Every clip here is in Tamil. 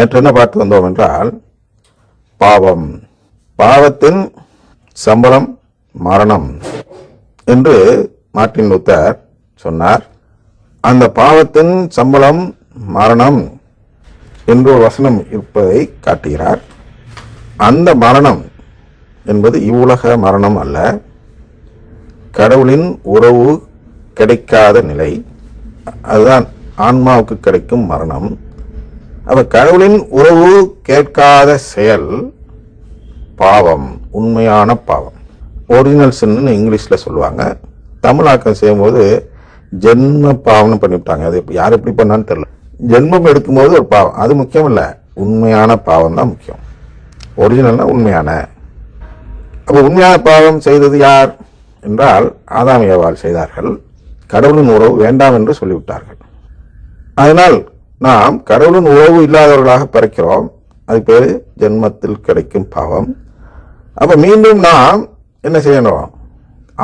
நேற்று என்ன பார்த்து வந்தோம் என்றால் பாவம். பாவத்தின் சம்பளம் மரணம் என்று மார்ட்டின் லூத்தர் சொன்னார். அந்த பாவத்தின் சம்பளம் மரணம் என்று ஒரு வசனம் இருப்பதை காட்டுகிறார். அந்த மரணம் என்பது இவ்வுலக மரணம் அல்ல. கடவுளின் உறவு கிடைக்காத நிலை. அதுதான் ஆன்மாவுக்கு கிடைக்கும் மரணம். அப்ப கடவுளின் உறவு கேட்காத செயல் பாவம் உண்மையான பாவம். ஒரிஜினல் சின்னு இங்கிலீஷில் சொல்லுவாங்க. தமிழாக்கம் செய்யும்போது ஜென்ம பாவம்னு பண்ணிவிட்டாங்க. அது யார் எப்படி பண்ணான்னு தெரியல. ஜென்மம் எடுக்கும்போது ஒரு பாவம். அது முக்கியம் இல்லை. உண்மையான பாவம் தான் முக்கியம். ஒரிஜினல்னா உண்மையான. அப்போ உண்மையான பாவம் செய்தது யார் என்றால் ஆதாம் ஏவாள் செய்தார்கள். கடவுளின் உறவு வேண்டாம் என்று சொல்லிவிட்டார்கள். அதனால் நாம் கடவுளின் உறவு இல்லாதவர்களாக பிறக்கிறோம். அது பேர் ஜென்மத்தில் கிடைக்கும் பாவம். அப்ப மீண்டும் நாம் என்ன செய்யணும்?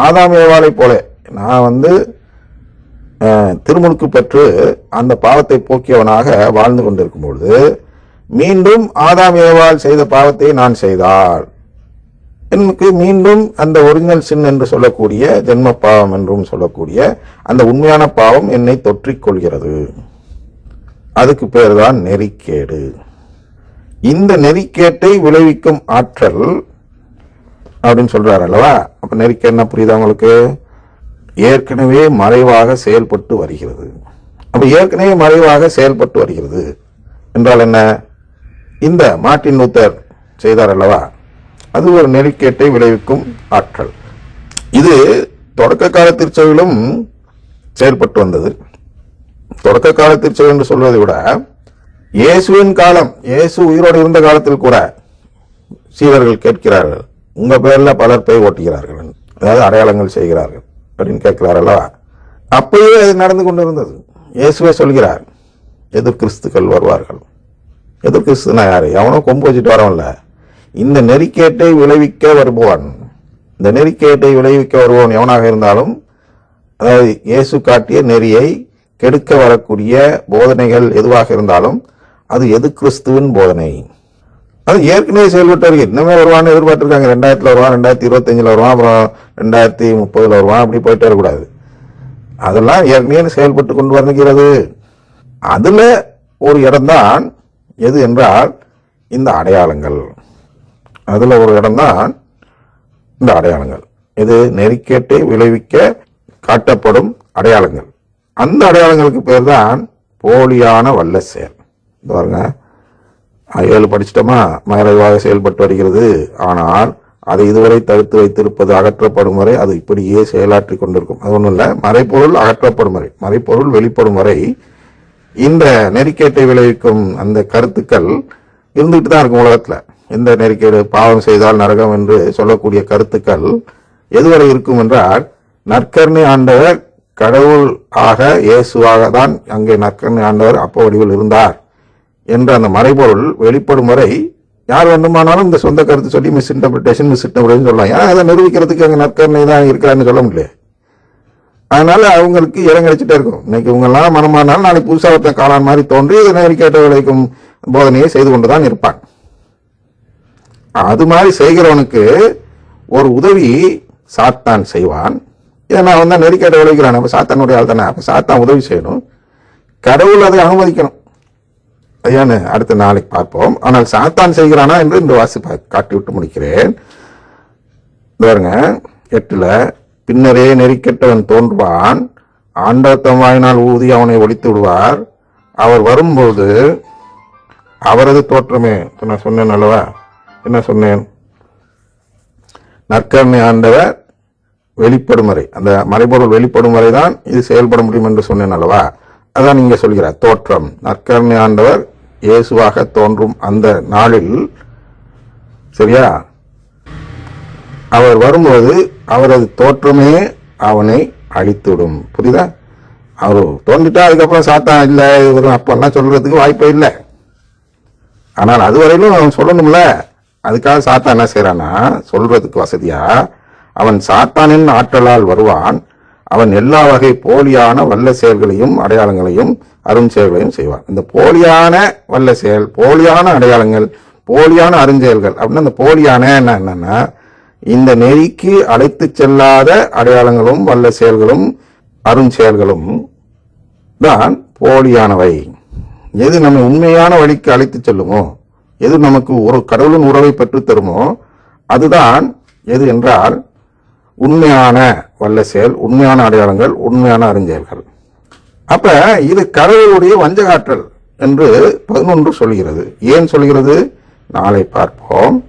ஆதாம் ஏவாளை போல நான் வந்து திருமுழுக்கு பெற்று அந்த பாவத்தை போக்கியவனாக வாழ்ந்து கொண்டிருக்கும் பொழுது மீண்டும் ஆதாம் ஏவாள் செய்த பாவத்தை நான் செய்தால் எனக்கு மீண்டும் அந்த ஒரிஜினல் சின் என்று சொல்லக்கூடிய ஜென்ம பாவம் என்றும் சொல்லக்கூடிய அந்த உண்மையான பாவம் என்னை தொற்றிக் கொள்கிறது. அதுக்கு பேர் தான் நெறிக்கேடு. இந்த நெறிக்கேட்டை விளைவிக்கும் ஆற்றல் அப்படின்னு சொல்றாரு அல்லவா? அப்ப நெறிக்கேடு என்ன புரியுதா உங்களுக்கு? ஏற்கனவே மறைவாக செயல்பட்டு வருகிறது. அப்ப ஏற்கனவே மறைவாக செயல்பட்டு வருகிறது. என்றால் என்ன? இந்த மார்ட்டின் லூத்தர் செய்தார் அல்லவா? அது ஒரு நெறிக்கேட்டை விளைவிக்கும் ஆற்றல். இது தொடக்க கால திருச்சபையிலும் செயல்பட்டு வந்தது. தொடக்க காலத்தில் திருச்சபை என்று சொல்வதை விட இயேசுவின் காலம் இயேசு உயிரோடு இருந்த காலத்தில் கூட சீடர்கள் கேட்கிறார்கள். உங்க பேர்ல பலர் பேய் ஓட்டுகிறார்கள் அதாவது அடையாளங்கள் செய்கிறார்கள். அப்படின்னு கேட்கிறார் அல்லவா அப்பயே அது நடந்து கொண்டிருந்தது. இயேசுவே சொல்கிறார் எதிர் கிறிஸ்துக்கள் வருவார்கள். எதிர் கிறிஸ்துனா யாரு? எவனோ கொம்பு வச்சுட்டு வரவன்ல இந்த நெறிக்கேட்டை விளைவிக்க வருபவன். இந்த நெறிக்கேட்டை விளைவிக்க வருபவன் எவனாக இருந்தாலும் அதாவது இயேசு காட்டிய நெறியை கெடுக்க வரக்கூடிய போதனைகள் எதுவாக இருந்தாலும் அது எது கிறிஸ்துவின் போதனை? அது ஏற்கனவே செயல்பட்டு வருகிறது இன்னமே வருவான்னு எதிர்பார்த்துருக்காங்க. ரெண்டாயிரத்தில் வருவான் ரெண்டாயிரத்தி இருபத்தஞ்சில் வருவான் அப்புறம் ரெண்டாயிரத்தி முப்பதில் வருவான். அப்படி போயிட்டு வரக்கூடாது. அதெல்லாம் ஏற்கனவே செயல்பட்டு கொண்டு வருகிறது அதில் ஒரு இடம்தான் எது என்றால் இந்த அடையாளங்கள். அதில் ஒரு இடம்தான் இந்த அடையாளங்கள். இது நெறிக்கேட்டை விளைவிக்க காட்டப்படும் அடையாளங்கள். அந்த அடையாளங்களுக்கு பேர் தான் போலியான வல்ல செயல் பாருங்க. ஏழு படிச்சிட்டோமா? மறைவாக செயல்பட்டு வருகிறது. ஆனால் அதை இதுவரை தடுத்து வைத்திருப்பது அகற்றப்படும் வரை அது இப்படியே செயலாற்றி கொண்டிருக்கும். அது ஒன்றும் இல்லை. மறைப்பொருள் அகற்றப்படும் வரை மறைப்பொருள் வெளிப்படும் வரை இந்த நெறிக்கேட்டை விளைவிக்கும் அந்த கருத்துக்கள் இருந்துகிட்டு தான் இருக்கும் உலகத்தில். எந்த நெறிக்கேடு பாவம் செய்தால் நரகம் என்று சொல்லக்கூடிய கருத்துக்கள் எதுவரை இருக்கும் என்றால் நற்கர்ணி ஆண்டவர் கடவுள் ஆக இயேசுவாக தான் அங்கே நற்கருணை ஆண்டவர் அப்ப வடிவில் இருந்தார் என்ற அந்த மறைபொருள் வெளிப்படும் வரை யார் வேண்டுமானாலும் இந்த சொந்த கருத்து சொல்லி மிஸ் இன்டர்பிரிட்டேஷன் மிஸ் இன்டர்பிரேஷன் சொல்லலாம். ஏன்னா அதை நிரூபிக்கிறதுக்கு அங்கே நற்கருணை தான் இருக்கிறான்னு சொல்ல முடியல. அதனால அவங்களுக்கு இடம் கிடைச்சிட்டே இருக்கும். இன்னைக்கு இவங்கெல்லாம் மனமானாலும் நாளைக்கு புதுசாக ஒருத்தன் காளான் மாதிரி தோன்றி இதை நேரிக்கேட்ட விளைக்கும் போதனையை செய்து கொண்டு தான் இருப்பான். அது மாதிரி செய்கிறவனுக்கு ஒரு உதவி சாத்தான் செய்வான். ஏன்னா நான் தான் நெறிக்கேட்ட விளைக்கிறான் நம்ம சாத்தானுடைய ஆள் தானே. அப்போ சாத்தான் உதவி செய்யணும். கடவுள் அதை அனுமதிக்கணும். ஐயான்னு அடுத்த நாளைக்கு பார்ப்போம். ஆனால் சாத்தான் செய்கிறானா என்று இந்த வாசி காட்டி விட்டு முடிக்கிறேன். பாருங்க எட்டில் பின்னரே நெறிக்கெட்டவன் தோன்றுவான். ஆண்டவத்தம் வாயினால் ஊதி அவனை ஒழித்து விடுவார். அவர் வரும்போது அவரது தோற்றமே. நான் சொன்னேன் அல்லவா? என்ன சொன்னேன்? நற்கருணை ஆண்டவர் வெளிப்படும் வரை அந்த மறைபொருள் வெளிப்படும் வரை தான் இது செயல்பட முடியும் என்று சொன்னேன் அல்லவா? அதான் நீங்க சொல்கிறார் தோற்றம். நற்கருணை ஆண்டவர் இயேசுவாக தோன்றும் அந்த நாளில் சரியா? அவர் வரும்போது அவரது தோற்றமே அவனை அழித்துவிடும். புரியுதா? அவர் தோன்றிட்டா அதுக்கப்புறம் சாத்தா இல்லை இவர் அப்பெல்லாம் சொல்றதுக்கு வாய்ப்பே இல்லை. ஆனால் அதுவரையிலும் அவன் சொல்லணும்ல. அதுக்காக சாத்தா என்ன செய்யறானா சொல்றதுக்கு வசதியா அவன் சாத்தானின் ஆற்றலால் வருவான். அவன் எல்லா வகை போலியான வல்ல செயல்களையும் அடையாளங்களையும் அருஞ்செயல்களையும் செய்வான். இந்த போலியான வல்ல செயல் போலியான அடையாளங்கள் போலியான அருஞ்செயல்கள் அப்படின்னா இந்த போலியான என்னன்னா இந்த நெறிக்கு அழைத்து செல்லாத அடையாளங்களும் வல்ல செயல்களும் அருஞ்செயல்களும் தான் போலியானவை. எது நம்ம உண்மையான வழிக்கு அழைத்துச் செல்லுமோ எது நமக்கு ஒரு கடவுளின் உறவை பெற்றுத்தருமோ அதுதான் எது என்றால் உண்மையான வல்ல செயல் உண்மையான அடையாளங்கள் உண்மையான அறிஞர்கள். அப்ப இது கடவுளுடைய வஞ்சகாற்றல் என்று பதினொன்று சொல்கிறது. ஏன் சொல்கிறது? நாளை பார்ப்போம்.